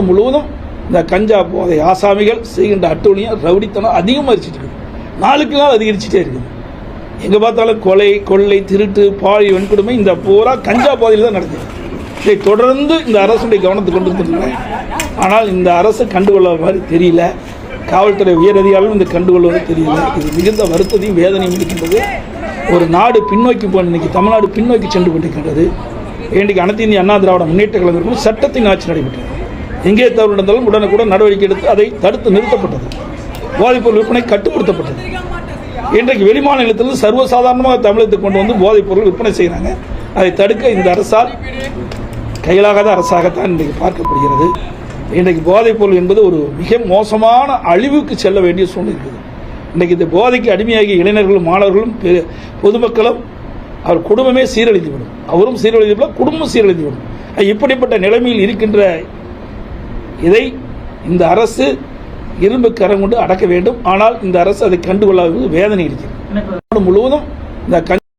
நாடு முழுவதும் இந்த கஞ்சா போதை ஆசாமிகள் செய்கின்ற அட்டூழியம் ரவுடித்தனம் அதிகமாகிச்சிட்டு இருக்குது நாளுக்கு நாள் அதிகரிச்சுட்டே இருக்குது. எங்கே பார்த்தாலும் கொலை கொள்ளை திருட்டு பாழி வன்கொடுமை இந்த பூரா கஞ்சா போதையில் தான் நடக்குது. இதை தொடர்ந்து இந்த அரசுடைய கவனத்துக்கு கொண்டு வந்துருக்கிறேன் ஆனால் இந்த அரசு கண்டுகொள்ள மாதிரி தெரியல. காவல்துறை உயரதிகாரிகளும் இந்த கண்டுகொள்வது தெரியல. இது மிகுந்த வருத்தத்தையும் வேதனையும் இருக்கின்றது ஒரு நாடு பின்னோக்கி போன இன்னைக்கு தமிழ்நாடு பின்னோக்கி சென்று கொண்டிருக்கின்றது. இன்றைக்கு அனைத்து இந்திய அண்ணா திராவிட முன்னேற்ற கழகத்திற்கும் சட்டத்தின் ஆட்சி நடைபெற்றது. எங்கே தவறு நடந்தாலும் உடனுக்குடன் நடவடிக்கை எடுத்து அதை தடுத்து நிறுத்தப்பட்டது. போதைப்பொருள் விற்பனை கட்டுப்படுத்தப்பட்டது. இன்றைக்கு வெளிமாநிலத்திலிருந்து சர்வசாதாரணமாக தமிழகத்துக்கு கொண்டு வந்து போதைப்பொருள் விற்பனை செய்கிறாங்க. அதை தடுக்க இந்த அரசால் கையிலாகாத அரசாகத்தான் இன்றைக்கு பார்க்கப்படுகிறது. இன்றைக்கு போதைப்பொருள் என்பது ஒரு மிக மோசமான அழிவுக்கு செல்ல வேண்டிய சூழ்நிலை இருக்குது. இன்றைக்கு இந்த போதைக்கு அடிமையாகிய இளைஞர்களும் மாணவர்களும் பெ- பொதுமக்களும் அவர் குடும்பமே சீரழிந்துவிடும். அவரும் சீரழிந்துவிடும் குடும்பம் சீரழிந்துவிடும். இப்படிப்பட்ட நிலைமையில் இருக்கின்ற இதை இந்த அரசு இரும்பு கரம் கொண்டு அடக்க வேண்டும். ஆனால் இந்த அரசு அதை கண்டுகொள்ளாதது வேதனை இருக்கிறது. நாடு முழுவதும் இந்த